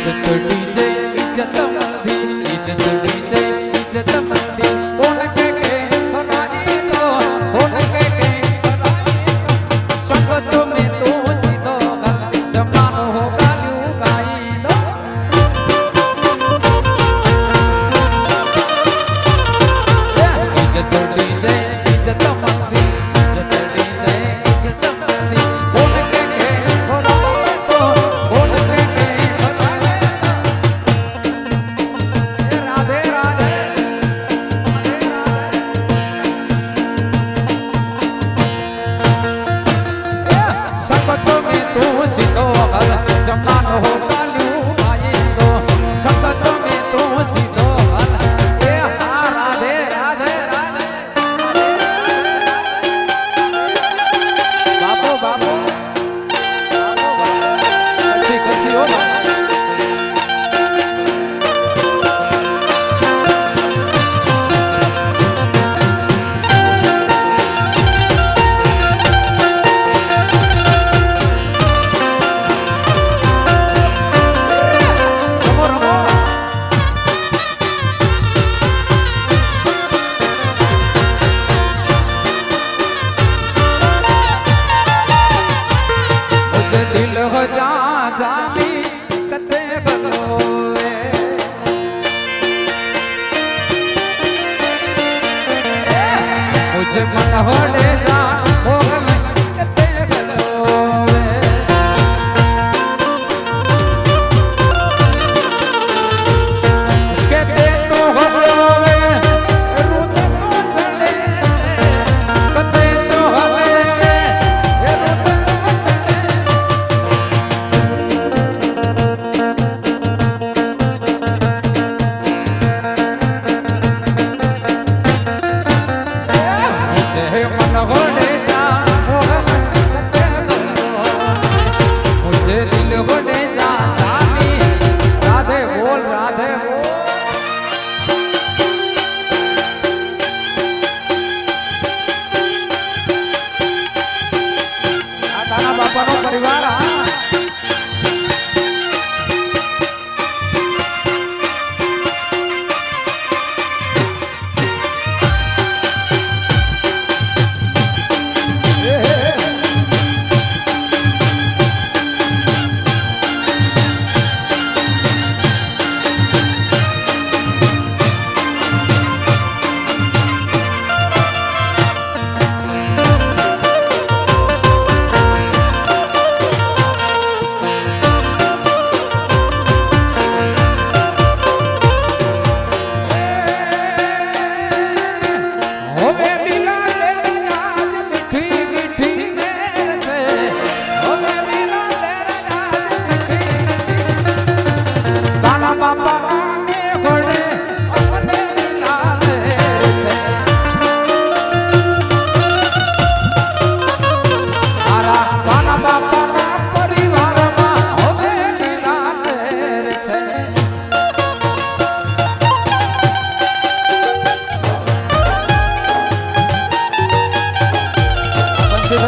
İzzet öldüyse, İzzet öldüyse, İzzet öldüyse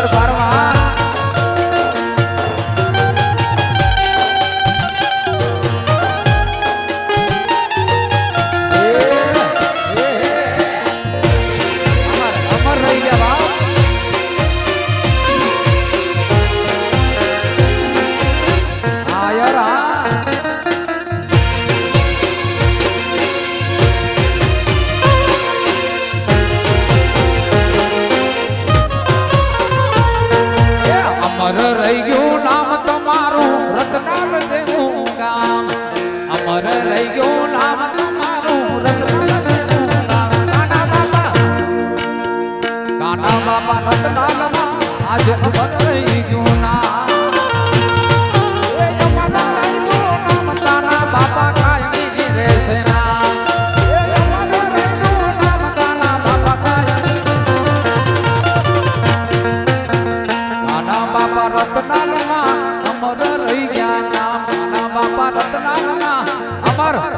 घर बार Amaro.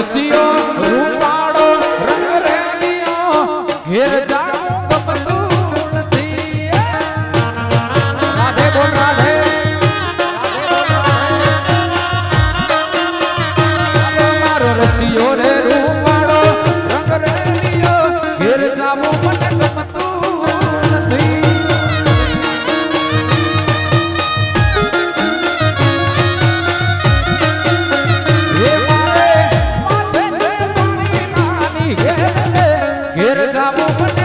રસિયો રૂપાળો રંગ રેલિયો ઘેર જાઉં ગમતુણથી રાધે બોલ રાધે. રાધે રસિયો રે રૂ ફેર પણ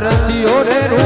રસિયો રે રૂ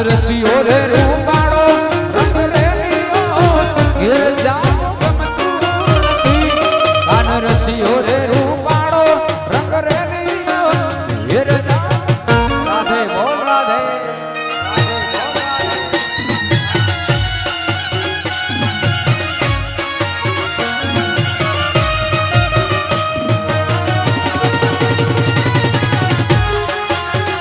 Rasi ore rum